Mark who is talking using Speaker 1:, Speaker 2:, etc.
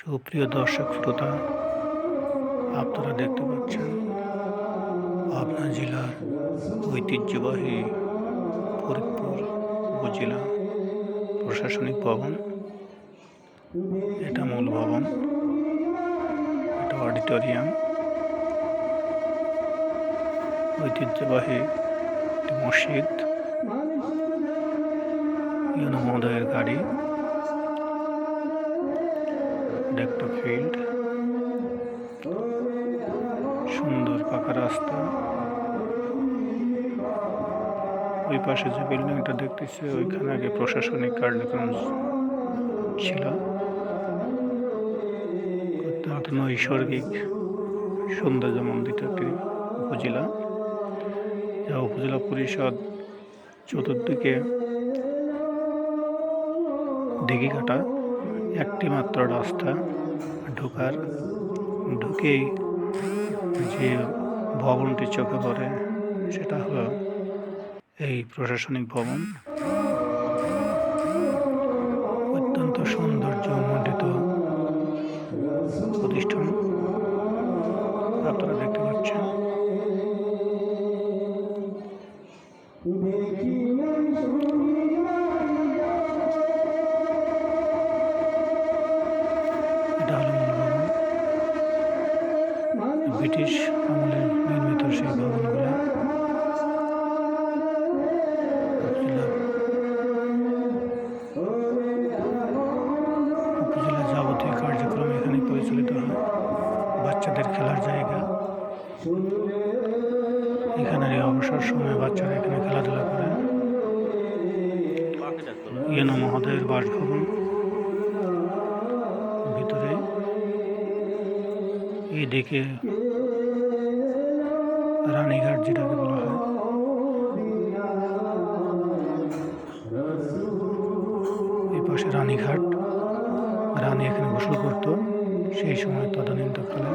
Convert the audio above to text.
Speaker 1: সুপ্রিয় দর্শক শ্রোতা, আপনারা দেখতে পাচ্ছেন পাবনা জেলার ঐতিহ্যবাহী ফরিদপুর উপজেলা প্রশাসনিক ভবন। এটা মূল ভবন, এটা অডিটোরিয়াম। ঐতিহ্যবাহী একটি মসজিদ মহোদয়ের গাড়ি। ফিল্ড সুন্দর পাকা রাস্তা। ওই পাশে যে বিল্ডিংটা দেখতেছে, ওইখানে আগে প্রশাসনিক কার্যক্রম ছিল। অত্যন্ত নৈসর্গিক সৌন্দর্যমণ্ডিত একটি উপজেলা। যা উপজেলা পরিষদ চতুর্দিকে দিঘি কাটা একটি মাত্র রাস্তা। ঢোকার, ঢুকেই যে ভবনটি চোখে পড়ে সেটা হলো এই প্রশাসনিক ভবন। অত্যন্ত সৌন্দর্য মণ্ডিত প্রতিষ্ঠান। আপনারা দেখতে পাচ্ছেন। ব্রিটিশ আমলে নির্মিত সেই ভবনগুলো। উপজেলা উপজেলা যাবতীয় কার্যক্রম এখানে পরিচালিত হয়। বাচ্চাদের খেলার জায়গা। এখানে অবসর সময়ে বাচ্চারা এখানে খেলাধুলা করে। ইয়েনো মহোদয়ের বাসভবন। ভিতরে। এদিকে রানীঘাট যেটাকে বলা হয়। এই পাশে রানীঘাট। রানী এখানে গোসল করতো সেই সময় তদানীন্তকালে।